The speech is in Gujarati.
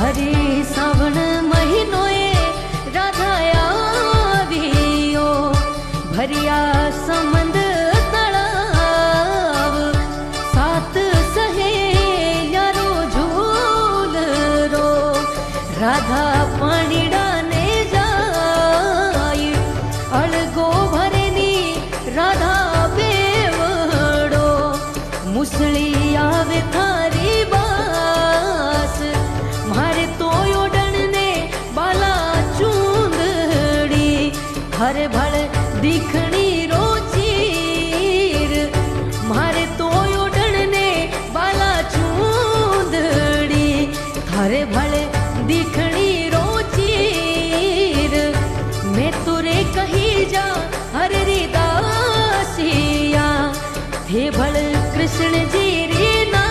હરી શ્રાવણ મહિનો એ રાધાયાવીઓ, ભર્યા સમંદ તળાવ, સાત સહેલ્યારો ઝૂલરો, રાધા પાણીડાને જાય, અળગો ભરેની રાધા બેવડો, મુસળી આવે થારી હર ભળ દીખણી રોચીર મારે તોયો ડણને બાલા ચૂંદડી. હર ભળ દીખણી રોચીર મેં તુરે કહી જા હર રી દાસિયા હે ભળ કૃષ્ણજી રે ના